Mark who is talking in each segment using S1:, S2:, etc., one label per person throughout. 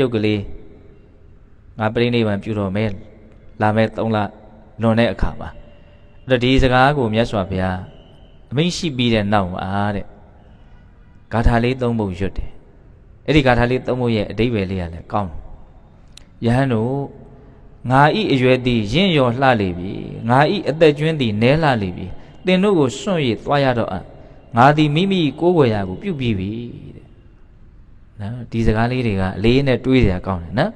S1: ရုပ်ကလေးငါပြိဋိဘံပြုတော်မယ်လာမဲ့3လလွန်တဲ့အခါမှာအဲ့တော့ဒီစကားကိုမြတ်စွာဘုရားအမိန့်ရှိပြီးတဲ့နောက်မှာတဲ့ဂါထာလေးသုံးပုဒ်ရွတ်တယ်အဲ့ဒီဂါထာလေးသုံးပုဒ်ရဲ့အဓိပ္ပာယ်လေးကလည်းကောင်းတယ်ယဟန်တို့ငါဤအရွယ်သည်ရင့်ရော်လှလေပြီငါဤအသက်ကျွင်းသည်နဲလှလေပြီသင်တို့ကိုစွန့်၍သွားရတော့အံ့ငါသည်မိမိကိုယ်ွယ်ရာကိုပြုတ်ပြီးပြီတဲ့ နော်ဒီစကားလေးတွေကအလေးနဲ့တွေးစရာကောင်းတယ်နော်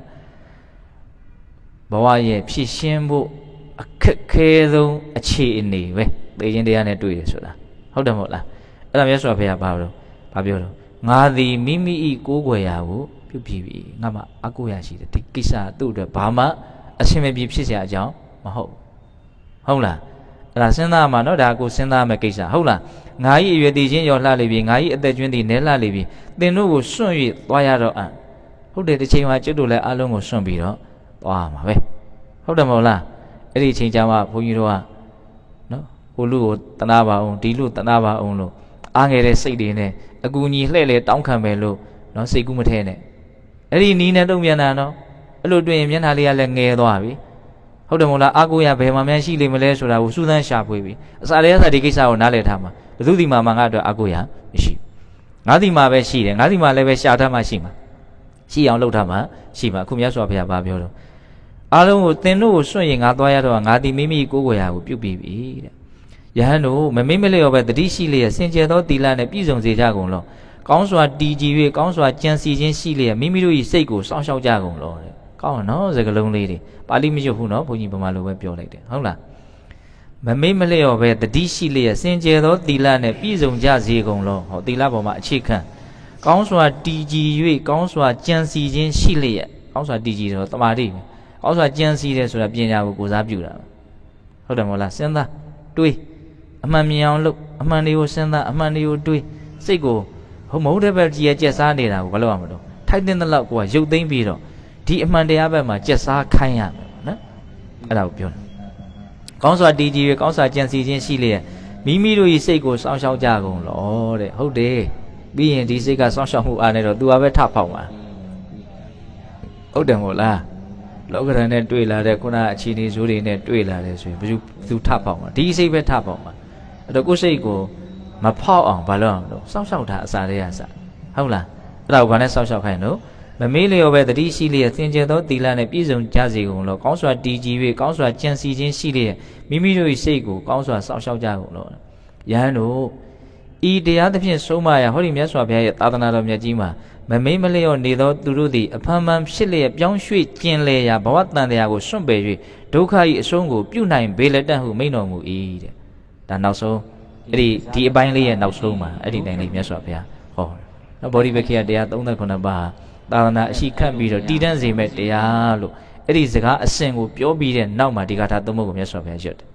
S1: ဘဝရဲ့ဖြည့်ရှင်းဖို့အခက်ခဲဆုံးအခြေအနေပဲသေခြင်းတရားနဲ့တွေ့ရဆိုတာဟုတ်တယ်မဟုတ်လားအဲ့ဒါမျိုးဆိုတော့ဖေရပါတော့ဘာပြောတော့ငါသည်မိမိဤကိုးကွယ်ရာကိုပြုပြီပြီငါမှအကူရရှိတယ်ဒီကိစ္စသူ့အတွက်ဘာမှအဆင်မပြေဖြစ်စရာအကြောင်းမဟုတ်ဟုတ်လားအဲ့ဒါစဉ်းစားမှာနော်ဒါကိုစဉ်းစားမယ်ကိစ္စဟုတ်လား ငါဤအရွယ်တည်ခြင်းရောလှလေပြီငါဤအသက်ကျွင်းတည်နဲလှလေပြီသင်တို့ကိုစွန့်၍သွားရတော့အံ့ဟုတ်တယ်ဒီချိန်မှာကျွတ်တို့လည်းအလုံးကိုစွန့်ပြီးတော့သွားမှာပဲဟုတ်တယ်မဟုတ်လားအဲ့ဒီအချိန်ကျမှဘုန်းကြီးတို့ကနော်ဟိုလူကိုတနာပါအောင်ဒီလူတနာပါအောင်လို့အားငယ်တဲ့စိတ်တွေနဲ့အကူညီလှဲ့လေတောင်းခံပဲလို့နော်စိတ်ကူးမထဲနဲ့အဲ့ဒီနီးနဲ့တုံ့ပြန်တာနော်အဲ့လိုတွေ့ရင်မျက်နှာလေးကလည်းငယ်သွားပြီဟုတ်တယ်မဟုတ်လားအာကိုရဘယ်မှာများရှိလိမ့်မလဲဆိုတာကိုစူးစမ်းရှာဖွေပြီအစာလေးအစာဒီကိစ္စကိုနားလည်ထားမှာ ဘယ်သူဒီမှာမှငါ့အတွက်အာကိုရမရှိဘူးငါဒီမှာပဲရှိတယ်ငါဒီမှာလည်းပဲရှာထားမှရှိမှာရှိအောင်လုပ်ထားမှရှိမှာအခုမြတ်စွာဘုရားဗာပြောတော့အားလုံးကိုသင်တို့ကိုစွန့်ရင်ငါသွားရတော့ငါဒီမိမိကိုယ်ကိုယ်ရာကိုပြုတ်ပြီးပြီတဲ့ယဟန်တို့မမိမလျော်ပဲတတိရှိလျက်စင်ကြယ်သောတီလာနဲ့ပြည့်စုံစေကြကုန်လောကောင်းစွာတည်ကြည်၍ကောင်းစွာကြံစီခြင်းရှိလျက်မိမိတို့၏စိတ်ကိုစောင့်ရှောက်ကြကုန်လောတဲ့ကောင်းနော်စကလုံးလေးတွေပါဠိမရွတ်ဘူးနော်ဘုန်းကြီးဗမာလိုပဲပြောလိုက်တယ်ဟုတ်လား မမိမလျော်ပဲတတိရှိလျက်စင်ကြယ်သောတီလာနဲ့ပြည့်စုံကြစေကုန်လောဟောတီလာပေါ်မှာအခြေခံကောင်းစွာတည်ကြည်၍ကောင်းစွာကြံစီခြင်းရှိလျက်ကောင်းစွာတည်ကြည်တော့တမာတိပဲကောင်းစွာကြံစီတယ်ဆိုတာပညာကိုကိုစားပြုတာဟုတ်တယ်မဟုတ်လားစဉ်းစားတွေးအမှန်မြင်အောင်လုပ်အမှန်တွေကိုစဉ်းစားအမှန်တွေကိုတွေးစိတ်ကိုဟုတ်မဟုတ်တဲ့ဘက်ကြီးရဲ့ကြက်စားနေတာကိုဘာလို့ရမလို့ထိုက်တဲ့လောက်ကိုကရုပ်သိမ်းပြီးတော့ဒီအမှန်တရားဘက်မှာကြက်စားခိုင်းရမယ်နော်အဲ့ဒါကိုပြောတယ် ကောင်းစွာတည်ကြည်၍ကောင်းစွာကြံစီခြင်းရှိလျက်မိမိတို့၏စိတ်ကိုစောင့်ရှောက်ကြကုန်လောတဲ့ဟုတ်တယ်ပြီးရင်ဒီစိတ်ကစောင့်ရှောက်မှုအားနဲ့တော့သူကပဲထဖောက်မှာဟုတ်တယ်မဟုတ်လားလောကရန်နဲ့တွေ့လာတဲ့ခုနအခြေအနေဇိုးတွေနဲ့တွေ့လာတယ်ဆိုရင်ဘယ်သူသူထဖောက်မှာဒီစိတ်ပဲထဖောက်မှာအဲ့တော့ကိုယ်စိတ်ကိုမဖောက်အောင်ဘာလို့အောင်လို့စောင့်ရှောက်တာအစားတွေကစဟုတ်လားအဲ့ဒါကိုဘာနဲ့စောင့်ရှောက်ခိုင်းလို့ မမေးလျော်ပဲတတိရှိလျက်သင်ကျသောတီလာနဲ့ပြည့်စုံကြစေကုန်လောကောင်းစွာတည်ကြည်၍ကောင်းစွာကြံစီခြင်းရှိလျက်မိမိတို့၏စိတ်ကိုကောင်းစွာစောင့်ရှောက်ကြကုန်လောယဟန်တို့ဤတရားသဖြင့်ဆုံးမရဟောဒီမြတ်စွာဘုရားရဲ့သာသနာတော်မြတ်ကြီးမှာမမိမလျော့နေသောသူတို့သည်အဖန်ဖန်ဖြစ်လျက်ပြောင်းရွှေ့ကျင်လေရာဘဝတန်တရားကိုစွန့်ပယ်၍ဒုက္ခ၏အဆုံးကိုပြုနိုင်ဘေးလက်တတ်ဟုမိန့်တော်မူ၏တဲ့ဒါနောက်ဆုံးအဲ့ဒီဒီအပိုင်းလေးရဲ့နောက်ဆုံးမှာအဲ့ဒီတိုင်းလေးမြတ်စွာဘုရားဟောနော်ဗောဓိပက္ခိယတရား39ပါး သာသနာအရှိခတ်ပြီးတော့တည်တံ့စေမဲ့တရားလို့အဲ့ဒီစကားအစဉ်ကိုပြောပြီးတဲ့နောက်မှာဒီကထာသုံးဖို့ကိုမြတ်စွာဘုရားရွတ်တယ်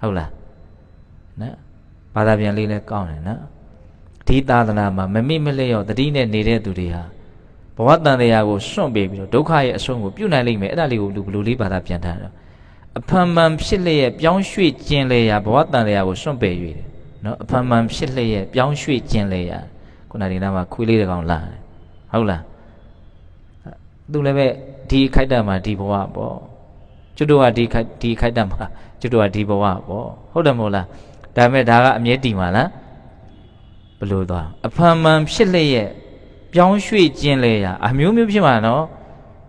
S1: ဟုတ်လားနော်ဘာသာပြန်လေးလဲကောင်းတယ်နော်ဒီသာသနာမှာမမိမလျော့တတိနဲ့နေတဲ့သူတွေဟာဘဝတန်တရားကိုစွန့်ပေးပြီးတော့ဒုက္ခရဲ့အဆုံးကိုပြုနိုင်လိမ့်မယ်အဲ့ဒါလေးကိုလူဘယ်လိုလေးဘာသာပြန်ထားတာအဖန်မှန်ဖြစ်လျက်ပြောင်းရွှေ့ခြင်းလေရာဘဝတန်တရားကိုစွန့်ပယ်၍တယ်နော်အဖန်မှန်ဖြစ်လျက်ပြောင်းရွှေ့ခြင်းလေရာခုနဒီနားမှာခွေးလေးတစ်ကောင်လာတယ်ဟုတ်လား သူလည်းပဲဒီခိုက်တံမှာဒီဘဝပေါ့ကျွတ်တို့ကဒီခိုက်ဒီခိုက်တံမှာကျွတ်တို့ကဒီဘဝပေါ့ဟုတ်တယ်မဟုတ်လားဒါပေမဲ့ဒါကအမြဲတည်မှာလားဘလို့သွားအဖန်မှန်ဖြစ်လျက်ပြောင်းရွှေ့ခြင်းလေရာအမျိုးမျိုးဖြစ်မှာနော်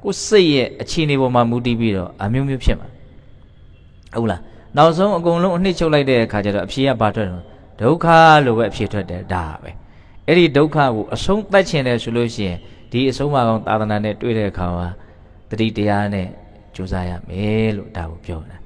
S1: ကိုယ်စိတ်ရဲ့အခြေအနေပေါ်မှာမူတည်ပြီးတော့အမျိုးမျိုးဖြစ်မှာဟုတ်လားနောက်ဆုံးအကုန်လုံးအနှစ်ချုပ်လိုက်တဲ့အခါကျတော့အဖြေကဘာထွက်တော့ဒုက္ခလို့ပဲအဖြေထွက်တယ်ဒါပဲအဲ့ဒီဒုက္ခကိုအဆုံးသတ်ခြင်းတယ်ဆိုလို့ရှိရင် ဒီအဆုံးမကောင်သာသနာနဲ့တွေ့တဲ့အခါမှာတတိတရားနဲ့ကြိုးစားရမယ်လို့ဒါကိုပြောတာ